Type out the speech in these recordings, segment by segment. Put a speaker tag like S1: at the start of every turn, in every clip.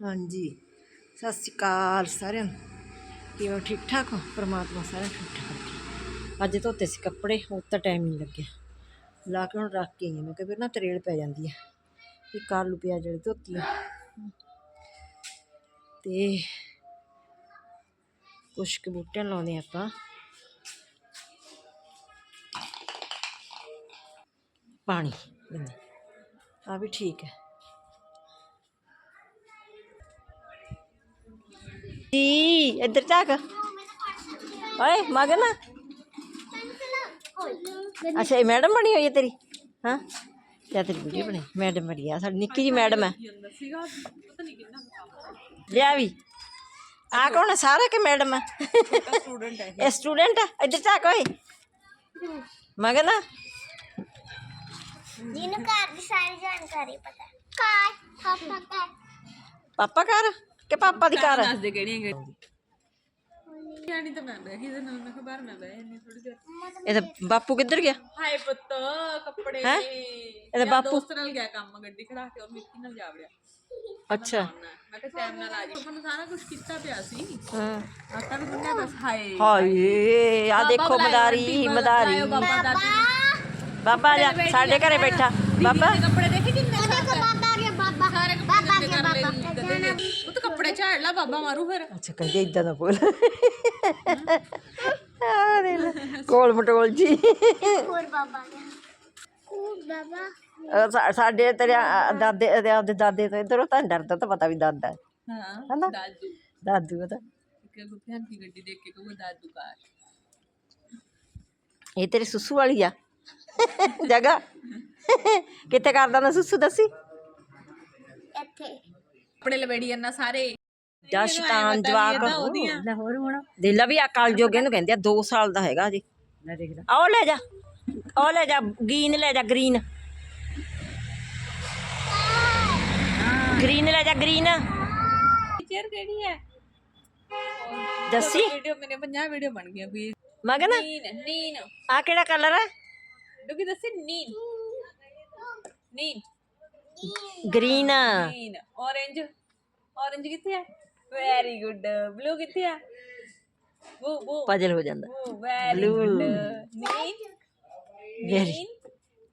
S1: ਹਾਂਜੀ। ਸਤਿ ਸ਼੍ਰੀ ਅਕਾਲ ਸਾਰਿਆਂ ਨੂੰ। ਕਿਵੇਂ ਹੋ? ਠੀਕ ਠਾਕ ਹੋ? ਪ੍ਰਮਾਤਮਾ ਸਾਰਿਆਂ ਨੂੰ ਠੀਕ ਠਾਕ ਰੱਖੇ। ਅੱਜ ਧੋਤੇ ਸੀ ਕੱਪੜੇ ਉਹ ਤਾਂ ਟਾਈਮ ਨਹੀਂ ਲੱਗਿਆ। ਲਾ ਕੇ ਹੁਣ ਰੱਖ ਕੇ ਆਈ ਹਾਂ। ਮੈਂ ਕਿਹਾ ਫਿਰ ਨਾ ਤਰੇਲ ਪੈ ਜਾਂਦੀ ਹੈ ਇੱਕ ਆਲੂ ਪਿਆਜ਼ ਜਿਹੜੀ ਧੋਤੀ ਆ। ਤੇ ਕੁਛ ਕੁ ਬੂਟਿਆਂ ਲਾਉਂਦੇ ਹਾਂ ਆਪਾਂ। ਪਾਣੀ। ਦਿੰਦੇ ਆ ਵੀ ਠੀਕ ਹੈ। ਜੀ ਇੱਧਰ ਝਾਕ। ਓਏ ਮਗਨ ਅੱਛਾ ਇਹ ਮੈਡਮ ਬਣੀ ਹੋਈ ਹੈ ਤੇਰੀ? ਹਾਂ। ਕਿਆ ਤੇਰੀ ਵੀਡੀਓ ਬਣੀ ਮੈਡਮ ਬਣੀ ਆ ਸਾਡੀ ਨਿੱਕੀ ਜੀ ਮੈਡਮ ਹੈ। ਲਿਆ ਵੀ। ਆ ਕੌਣ ਹੈ? ਸਾਰਾ ਕਿ ਮੈਡਮ ਹੈ?
S2: ਸਟੂਡੈਂਟ ਹੈ
S1: ਇਹ ਸਟੂਡੈਂਟ ਹੈ। ਇੱਧਰ ਝਾਕ ਓਏ। ਮਗਨ
S3: ਜਿਹਨੂੰ ਘਰ ਦੀ ਸਾਰੀ ਜਾਣਕਾਰੀ ਪਤਾ ਕਾਰ ਪਾਪਾ ਕਾਰ
S1: ਪਾਪਾ ਘਰ? ਕਿ ਪਾਪਾ ਦੀ ਘਰ
S2: ਦੱਸ ਦੇ ਕਿਹੜੀਆਂ ਕਿਹੜੀਆਂ ਯਾਨੀ ਤਾਂ ਮੈਂ ਬੈਠੀ ਦੇ ਨਾਲ ਮੈਂ ਕਿਹਾ ਬਾਹਰ ਮੈਂ ਬਹਿ ਨਹੀਂ ਥੋੜੀ ਦੇਰ
S1: ਇਹ ਤਾਂ ਬਾਪੂ ਕਿੱਧਰ ਗਿਆ
S2: ਹਾਏ ਪੁੱਤ ਕੱਪੜੇ
S1: ਹੈਂ?
S2: ਇਹਦਾ
S1: ਬਾਪੂ-
S2: ਦੋਸਤ ਨਾਲ ਗਿਆ ਕੰਮ ਗੱਡੀ ਖੜਾ ਕੇ ਉਹ ਮਿੱਟੀ ਨਾਲ ਜਾ ਵੜਿਆ
S1: ਅੱਛਾ
S2: ਮੈਂ ਕਿਹਾ ਟਾਈਮ ਨਾਲ ਆ ਜੀ ਮੈਨੂੰ ਸਾਰਾ ਕੁਝ ਕੀਤਾ ਪਿਆ ਸੀ
S1: ਹਾਂ
S2: ਆਟਾ ਵੀ ਗੁੰਨਿਆ ਬਸ ਹਾਏ
S1: ਹਾਏ ਆ ਦੇਖੋ
S2: ਬੁਲਾਇਓ
S1: ਮਦਾਰੀ
S2: ਆਂਟੀ,
S1: ਮਦਾਰੀ
S2: ਬੁਲਾਇਓ ਬਾਬਾ ਦਾਦੀ ਨੂੰ।
S1: ਬਾਬਾ ਜਾ ਸਾਡੇ ਘਰੇ ਬੈਠਾ ਬਾਬਾ
S3: ਬਾਬਾ
S2: ਮਾਰੂ ਫਿਰ।
S1: ਅੱਛਾ ਕਹਿੰਦੇ ਇਦਾਂ ਨਾ ਬੋਲ। ਆ ਦੇ ਲੈ ਕੋਲ ਮਟੋਲ ਜੀ।
S3: ਹੋਰ ਬਾਬਾ ਹੋਰ ਬਾਬਾ?
S1: ਅਹ ਸਾ- ਸਾਡੇ ਤੇਰੇ ਆ- ਦਾਦੇ ਤੇ ਆਪਦੇ ਦਾਦੇ ਤੋਂ ਇਧਰੋਂ ਤਾਂ ਨੀ ਡਰਦਾ ਤਾਂ ਪਤਾ ਵੀ ਦਾਦਾ ਹੈ।
S2: ਹਾਂ
S1: ਹਨਾ?
S2: ਦਾਦੂ।
S1: ਦਾਦੂ ਉਹਦਾ
S2: ਕਿ ਗੁੱਪਿਆਂ ਦੀ ਗੱਡੀ ਦੇਖ ਕੇ ਕਹੂਗਾ ਦਾਦੂ ਕਾਰ
S1: ਇਹ ਤੇਰੀ ਸੁਸੂ ਵਾਲੀ ਆ। ਜਗ੍ਹਾ ਕਿੱਥੇ ਕਰਦਾ ਨਾ ਸੁਸੂ ਦੱਸੀ।
S3: ਇੱਥੇ।
S2: ਕੱਪੜੇ ਲਵੇੜੀ ਜਾਂਦਾ ਸਾਰੇ।
S1: ਜਾ ਸ਼ੈਤਾਨ ਜਵਾਕ
S2: ਉਹਦੀਆਂ।
S1: ਹੋਰ ਹੁਣ। ਦੇਲਾ ਵੀ ਅਕਲ ਜੋਗੇ ਨੂੰ ਕਹਿੰਦੇ ਆ 2 ਸਾਲ ਦਾ ਹੈਗਾ ਜੀ ਆਓ ਲੈ। ਜਾ ਉਹ ਲੈ ਜਾ ਗ੍ਰੀਨ ਲੈ ਜਾ ਗ੍ਰੀਨ। ਗ੍ਰੀਨ ਲੈ ਜਾ ਗ੍ਰੀਨ।
S2: ਚੇਅਰ ਕਿਹੜੀ ਹੈ?
S1: ਦੱਸੀ।
S2: ਵੀਡੀਓ ਮੇਰੇ 50 ਵੀਡੀਓ ਬਣ ਗਈਆਂ ਵੀ।
S1: ਮਗਨ।
S2: ਨੀਨ ਨੀਨ।
S1: ਆ ਕਿਹੜਾ ਕਲਰ ਹੈ
S2: ਡੁਗੀ ਦੱਸੀ ਨੀਨ। ਨੀਨ।
S1: ਗ੍ਰੀਨ।
S2: ਨੀਨ। Orange orange ਕਿੱਥੇ ਹੈ? ਵੈਰੀ ਗੁੱਡ ਬਲੂ ਕਿੱਥੇ ਹੈ ਬੂ ਬੂ
S1: ਪਜਲ ਹੋ ਜਾਂਦਾ।
S2: ਬੂ ਵੈਰੀ
S1: Blue.
S2: ਗੁੱਡ ਨੀਨ
S1: ਵੈਰੀ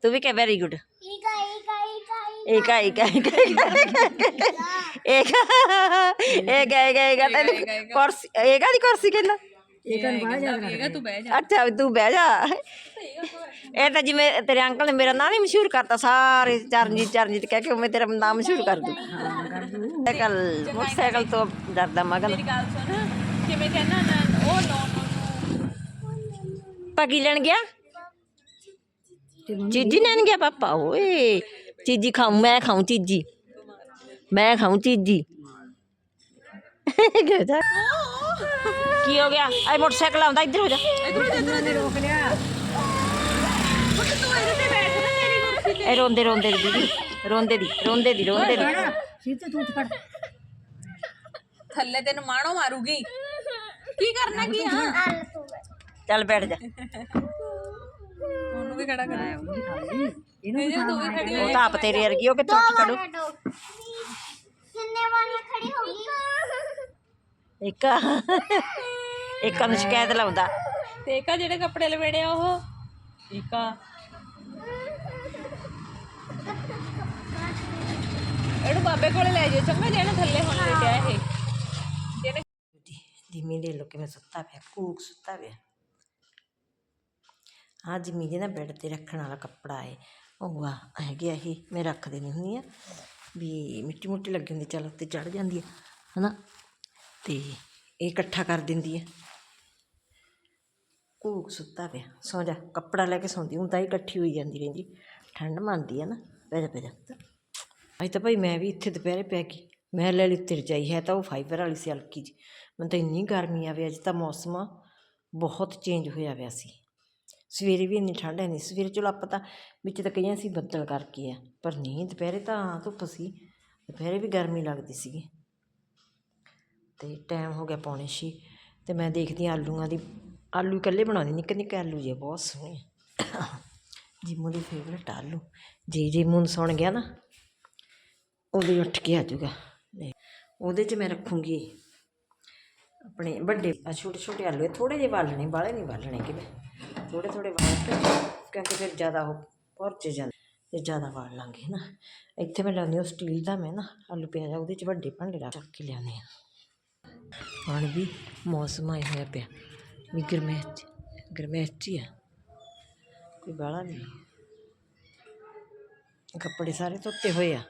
S1: ਤੂੰ ਵੀ ਕਹਿ ਵੈਰੀ ਗੁੱਡ
S3: ਈਗਾ ਈਗਾ ਈਗਾ
S1: ਏਕਾ ਏਕਾ ਏਕਾ ਏਕਾ ਏਕਾ। ਏਕਾ। ਏਕਾ ਤੈਨੂੰ ਕੁਰਸੀ ਏਕਾ ਦੀ ਕੁਰਸੀ ਕਹਿੰਦਾ
S2: ਇਹ ਤਾਂ ਬਾਹਰ ਜਾ ਤੂੰ ਬਹਿ ਜਾ।
S1: ਅੱਛਾ ਤੂੰ ਬਹਿ ਜਾ। ਇਹ ਤਾਂ ਜਿਵੇਂ ਤੇਰੇ ਅੰਕਲ ਨੇ ਮੇਰਾ ਨਾਂ ਨਹੀਂ ਮਸ਼ਹੂਰ ਕਰਤਾ ਸਾਰੇ ਚਰਨਜੀਤ ਚਰਨਜੀਤ ਕਹਿ ਕੇ ਮੈਂ ਤੇਰਾ ਨਾਮ ਮਸ਼ਹੂਰ ਕਰ ਦੂੰ। ਸਾਈਕਲ ਮੋਟਰਸਾਈਕਲ ਤੋਂ ਡਰਦਾ ਮਗਨ
S2: ਮੇਰੀ ਗੱਲ ਸੁਣ ਕਿਵੇਂ ਕਹਿਣਾ ਨਾ ਉਹ ਨੋ
S1: ਪਗੀ ਲੈਣ ਗਿਆ? ਚੀਜੀ ਲੈਣ ਗਿਆ ਪਾਪਾ? ਓਏ ਚੀਜੀ ਖਾਉ ਮੈਂ ਖਾਉ ਚੀਜੀ। ਮੈਂ ਖਾਉ ਚੀਜੀ। ਕਿਹਦਾ ਕੀ ਹੋ ਗਿਆ? ਆਈ ਮੋਟਰਸਾਈਕਲ ਆਉਂਦਾ ਇੱਧਰ ਹੋ ਜਾ। ਇਹ ਰੋਂਦੇ ਰੋਂਦੇ ਦੀ ਦੀਦੀ। ਰੋਂਦੇ ਦੀ ਰੋਂਦੇ ਦੀ ਰੋਂਦੇ ਦੀ।
S2: ਥੱਲੇ ਤੈਨੂੰ ਮਾਣੋ ਮਾਰੂਗੀ। ਕੀ ਕਰਨਾ ਕੀ ਆ?
S3: ਆਲ ਤੂੰ
S1: ਚੱਲ ਬੈਠ ਜਾ।
S2: ਉਹਨੂੰ ਵੀ ਖੜਾ ਕਰਾਇਆ ਇਹਨੂੰ ਵੀ ਤੂੰ ਵੀ ਖੜੀ
S1: ਉਹ ਤਾਂ ਆਪ ਤੇਰੀ ਵਰਗੀ ਉਹ ਕਿੱਥੋਂ ਉੱਠ ਖੜੂ
S3: ਦੋ। ਕਿੰਨੇ ਵਾਲੀ ਖੜੀ ਹੋ
S1: ਇੱਕ ਨੂੰ ਸ਼ਿਕਾਇਤ ਲਾਉਂਦਾ।
S2: ਤੇ ਆ ਜਿਹੜੇ ਕੱਪੜੇ ਲਵੇੜੇ ਆ ਉਹ? ਆ ਇਹਨੂੰ ਬਾਬੇ ਕੋਲੇ ਲੈ ਜਾਓ ਚੰਗਾ ਜਿਹੜਾ ਥੱਲੇ ਹੁਣ ਲੈ ਆਇਆ ਇਹ। ਜਿਹਨੇ
S1: ਜਿਮੀ ਦੇ ਲੋ ਕਿਵੇਂ ਸੁੱਤਾ ਪਿਆ ਕੂਕ ਸੁੱਤਾ ਪਿਆ। ਆ ਜਿਮੀ ਦੇ ਨਾ ਬੈੱਡ ਤੇ ਰੱਖਣ ਵਾਲਾ ਕੱਪੜਾ ਏ। ਉਹ ਆ ਹੈਗੇ ਇਹ ਮੈਂ ਰੱਖ ਦੇਣੀ ਹੁੰਦੀ ਆ। ਵੀ ਮਿੱਟੀ ਮੁੱਟੀ ਲੱਗੀ ਹੁੰਦੀ ਚੱਲ ਉੱਤੇ ਚੜ ਜਾਂਦੀ ਆ ਹਨਾ? ਤੇ ਇਹ ਇਕੱਠਾ ਕਰ ਦਿੰਦੀ ਆ। ਭੂਕ ਸੁੱਤਾ ਪਿਆ, ਸੌ ਜਾ, ਕੱਪੜਾ ਲੈ ਕੇ ਸੌਂਦੀ, ਹੁਣ ਤਾਂ ਹੀ ਇਕੱਠੀ ਹੋਈ ਜਾਂਦੀ ਰਹਿੰਦੀ, ਠੰਡ ਮੰਨਦੀ ਆ ਨਾ, ਪੈ ਜਾ ਪੈ ਜਾ। ਅੱਜ ਤਾਂ ਭਾਈ ਮੈਂ ਵੀ ਇੱਥੇ ਦੁਪਹਿਰੇ ਪੈ ਗਈ ਮੈਂ ਲੈ ਲਈ ਉੱਤੇ ਰਜਾਈ ਹੈ ਤਾਂ ਉਹ ਫਾਈਬਰ ਵਾਲੀ ਸੀ, ਹਲਕੀ ਜੀ ਮੈਨੂੰ ਤਾਂ ਇੰਨੀ ਗਰਮੀ ਆਵੇ ਅੱਜ ਤਾਂ ਮੌਸਮ ਬਹੁਤ ਚੇਂਜ ਹੋਇਆ ਪਿਆ ਸੀ। ਸਵੇਰੇ ਵੀ ਇੰਨੀ ਠੰਡ ਹੈ ਨਹੀਂ ਸਵੇਰੇ ਚਲੋ ਆਪਾਂ ਤਾਂ ਵਿੱਚ ਤਾਂ ਕਈਆਂ ਸੀ ਬੱਦਲ ਕਰਕੇ ਆ, ਪਰ ਨਹੀਂ ਦੁਪਹਿਰੇ ਤਾਂ ਧੁੱਪ ਸੀ, ਦੁਪਹਿਰੇ ਵੀ ਗਰਮੀ ਲੱਗਦੀ ਸੀਗੀ। ਤੇ ਟਾਈਮ ਹੋ ਗਿਆ ਪੌਣੇ ਛੇ, ਤੇ ਮੈਂ ਦੇਖਦੀ ਹਾਂ ਆਲੂਆਂ ਦੀ ਆਲੂ ਇਕੱਲੇ ਬਣਾਉਂਦੇ ਨਿੱਕੇ ਨਿੱਕੇ ਆਲੂ ਜੇ, ਬਹੁਤ ਸੋਹਣੇ। ਜਿਮੂ ਦੀ ਫੇਵਰਟ ਆਲੂ। ਜੇ ਜੇ ਮੂਨ ਸੁਣ ਗਿਆ ਨਾ, ਉਹਦੇ ਉੱਠ ਕੇ ਆ ਜਾਊਗਾ। ਉਹਦੇ 'ਚ ਮੈਂ ਰੱਖੂੰਗੀ ਆਪਣੇ ਵੱਡੇ ਛੋਟੇ ਛੋਟੇ ਆਲੂ ਥੋੜੇ ਜਿਹੇ ਬਾਲਣੇ ਬਾਲੇ ਨਹੀਂ ਬਾਲਣੇ ਕਿ ਮੈਂ ਥੋੜੇ ਥੋੜੇ ਬਾਲ ਕੇ, ਕਿਉਂਕਿ ਫਿਰ ਜ਼ਿਆਦਾ ਉਹ ਭੁਰਚ ਜਾਂਦੇ ਤੇ ਜ਼ਿਆਦਾ ਬਾਲ ਲਾਂਗੇ ਨਾ ਇੱਥੇ ਮੈਂ ਲਾਉਂਦੀ ਹਾਂ ਸਟੀਲ ਦਾ ਮੈਂ ਨਾ, ਆਲੂ ਪਿਆਜ਼ ਆ ਉਹਦੇ 'ਚ ਵੱਡੇ ਭਾਂਡੇ ਰੱਖ ਕੇ ਲਿਆਉਂਦੇ ਆ ਹੁਣ ਵੀ ਮੌਸਮ ਆਇਆ ਹੋਇਆ ਪਿਆ। ਵੀ ਗਰਮੈਸ਼ ਗਰਮੈਸ਼ 'ਚ ਹੀ ਆ। ਕੋਈ ਬਾਲਾ ਨਹੀਂ। ਕੱਪੜੇ ਸਾਰੇ ਧੋਤੇ ਹੋਏ ਆ।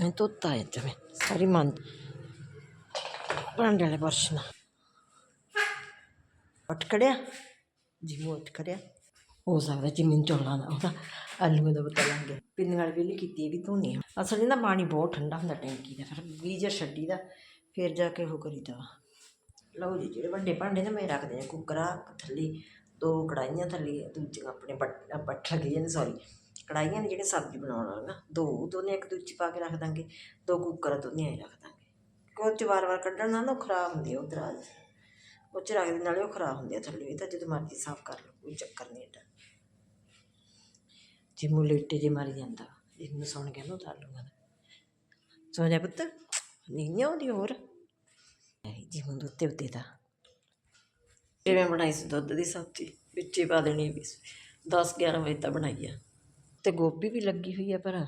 S1: ਮੈਂ ਧੋਤਾ ਹੈ ਜਮੇ ਸਾਰੀ ਮਨ ਭਾਂਡੇ ਵਾਲੇ ਬਰਸ਼ ਨਾਲ। ਉੱਠ ਖੜਿਆ। ਜਿਵੇਂ ਉੱਠ ਖੜਿਆ। ਹੋ ਸਕਦਾ ਜਿਮੀਨ ਚੋਲਾਂ ਦਾ ਉਹਦਾ ਆਲੂਆਂ ਦਾ ਪਤਾ ਲੱਗ ਗਿਆ। ਪਿੰਨ ਵਾਲੀ ਵੇਲੀ ਕੀਤੀ ਇਹ ਵੀ ਧੋਨੀ ਆ। ਅਸਲ 'ਚ ਨਾ ਪਾਣੀ ਬਹੁਤ ਠੰਡਾ ਹੁੰਦਾ ਟੈਂਕੀ ਦਾ, ਫਿਰ ਗੀਜ਼ਰ ਛੱਡੀ ਦਾ, ਫਿਰ ਜਾ ਕੇ ਉਹ ਕਰੀਦਾ ਵਾ ਲਓ ਜੀ, ਜਿਹੜੇ ਵੱਡੇ ਭਾਂਡੇ ਨਾ ਮੈਂ ਰੱਖਦੇ ਆ, ਕੁੱਕਰਾ, ਥੱਲੇ, ਦੋ ਕੜਾਈਆਂ ਥੱਲੇ, ਦੂਜੀਆਂ ਆਪਣੇ ਬੱਟ ਬੱਠਲ ਗਏ ਨੇ ਸੌਰੀ ਕੜਾਈਆਂ ਨੇ ਜਿਹੜੇ ਸਬਜ਼ੀ ਬਣਾਉਣ ਵਾਲੀਆਂ ਦੋ ਦੋਨੇ ਇੱਕ ਦੂਜੀ ਪਾ ਕੇ ਰੱਖ ਦਾਂਗੇ, ਦੋ ਕੁੱਕਰ ਦੋਨੇ ਐਂ ਰੱਖ ਦਾਂਗੇ। ਕਿਉਂ ਚ ਵਾਰ-ਵਾਰ ਕੱਢਣ ਨਾਲ ਨਾ ਉਹ ਖਰਾਬ ਹੁੰਦੀ ਆ, ਉਹ ਦਰਾਜ। ਉਹ ਚ ਰੱਖ ਦੇ ਨਾਲੇ ਉਹ ਖਰਾਬ ਹੁੰਦੇ ਆ ਥੱਲੇ, ਇਹ ਤਾਂ ਜਦੋਂ ਮਰਜ਼ੀ ਸਾਫ਼ ਕਰ ਲਓ, ਕੋਈ ਚੱਕਰ ਨਹੀਂ ਏਡਾ। ਜਿਮੂ ਲੇਟੇ ਜੇ ਮਾਰੀ ਜਾਂਦਾ। ਜਿਹਨੂੰ ਸੁਣ ਗਿਆ ਨਾ ਉਤਾਰ ਲੂੰਗਾ ਸੋ ਜਾ ਪੁੱਤ, ਨਹੀਂ ਆਉਂਦੀ ਹੋਰ। ਜੀ ਹੁਣ ਦੁੱਧ ਉੱਤੇ ਦਾ ਜਿਵੇਂ ਬਣਾਈ ਸੀ ਦੁੱਧ ਦੀ ਸਬਜ਼ੀ? ਵਿੱਚੇ ਪਾ ਦੇਣੀ ਵੀ। 10 11 ਵਜੇ ਤਾਂ ਬਣਾਈ ਆ। ਤੇ ਗੋਭੀ ਵੀ ਲੱਗੀ ਹੋਈ ਆ ਪਰ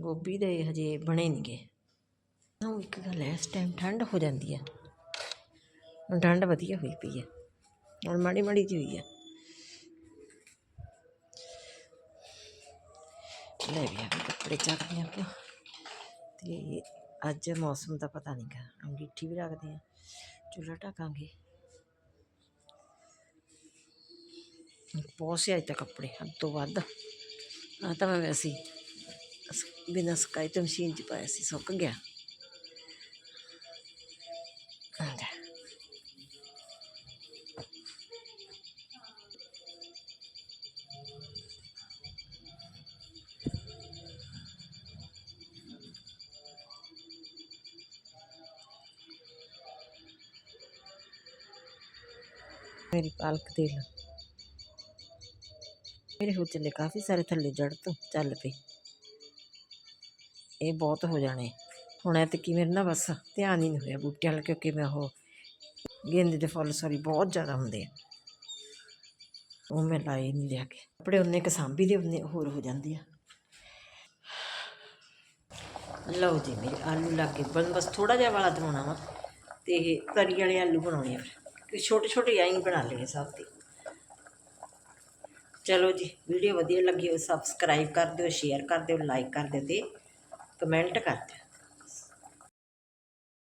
S1: ਗੋਭੀ ਦੇ ਹਜੇ ਬਣੇ ਨਹੀਂਗੇ। ਨਾ ਇੱਕ ਗੱਲ ਹੈ ਇਸ ਟਾਈਮ ਠੰਡ ਹੋ ਜਾਂਦੀ ਆ। ਹੁਣ ਠੰਡ ਵਧੀਆ ਹੋਈ ਪਈ ਆ। ਹੁਣ ਮਾੜੀ ਮਾੜੀ ਜਿਹੀ ਹੋਈ ਆ। ਲੈ ਵੀ ਆ ਕੱਪੜੇ ਚੱਕਦੇ ਆਪਾਂ ਤੇ ਅੱਜ ਮੌਸਮ ਦਾ ਪਤਾ ਨਹੀਂ ਗਾ, ਅੰਗੀਠੀ ਵੀ ਰੱਖਦੇ ਆ, ਚੁੱਲ੍ਹਾ ਢਕਾਂਗੇ। ਬਹੁਤ ਸੇ ਅੱਜ ਤੱਕ ਕੱਪੜੇ, ਹੱਦ ਤੋਂ ਵੱਧ। ਆ ਤਾਂ ਮੈਂ ਵੈਸੇ ਬਿਨਾਂ ਸਕਾਈ ਤੇ ਮਸ਼ੀਨ 'ਚ ਪਾਇਆ ਸੀ, ਸੁੱਕ ਗਿਆ। ਆ ਲੈ। ਮੇਰੀ ਪਾਲਕ ਦੇਖ ਮੇਰੇ ਹੋ ਚੱਲੇ ਕਾਫੀ ਸਾਰੇ ਥੱਲੇ ਜੜ ਤੋਂ, ਚੱਲ ਪਏ ਇਹ ਬਹੁਤ ਹੋ ਜਾਣੇ। ਹੁਣ ਐ ਤੇ ਕੀ ਮੇਰੇ ਨਾ ਬਸ ਧਿਆਨ ਹੀ ਨਹੀਂ ਹੋਇਆ ਬੂਟਿਆਂ ਵੱਲ, ਕਿਉਂਕਿ ਮੈਂ ਉਹ ਗੇਂਦੇ ਦੇ ਫੁੱਲ ਸੌਰੀ ਬਹੁਤ ਜ਼ਿਆਦਾ ਹੁੰਦੇ ਆ। ਉਹ ਮੈਂ ਲਾਏ ਨਹੀਂ ਲਿਆ ਕੇ ਕੱਪੜੇ ਉਹਨੇ ਕੁ ਸਾਂਭੀ ਦੇ, ਉਹਨੇ ਹੋਰ ਹੋ ਜਾਂਦੇ ਆ। ਲਓ ਜੀ, ਮੇਰੇ ਆਲੂ ਲੱਗ। ਬਸ ਬਸ ਥੋੜਾ ਜਿਹਾ ਵਾਲਾ ਬਣਾਉਣਾ ਵਾ, ਤੇ ਤਰੀ ਵਾਲੇ ਆਲੂ ਬਣਾਉਣੇ ਆ ਫਿਰ। ਕਿ ਛੋਟੇ ਛੋਟੇ ਆਈ ਬਣਾ ਲਏ ਸਭ ਤੇ ਚਲੋ ਜੀ, ਵੀਡੀਓ ਵਧੀਆ ਲੱਗੀ ਹੋ ਸਬਸਕ੍ਰਾਈਬ ਕਰ ਦਿਓ ਸ਼ੇਅਰ ਕਰ ਦਿਓ ਲਾਈਕ ਕਰ ਦਿਓ ਤੇ ਕਮੈਂਟ ਕਰ ਦਿਓ।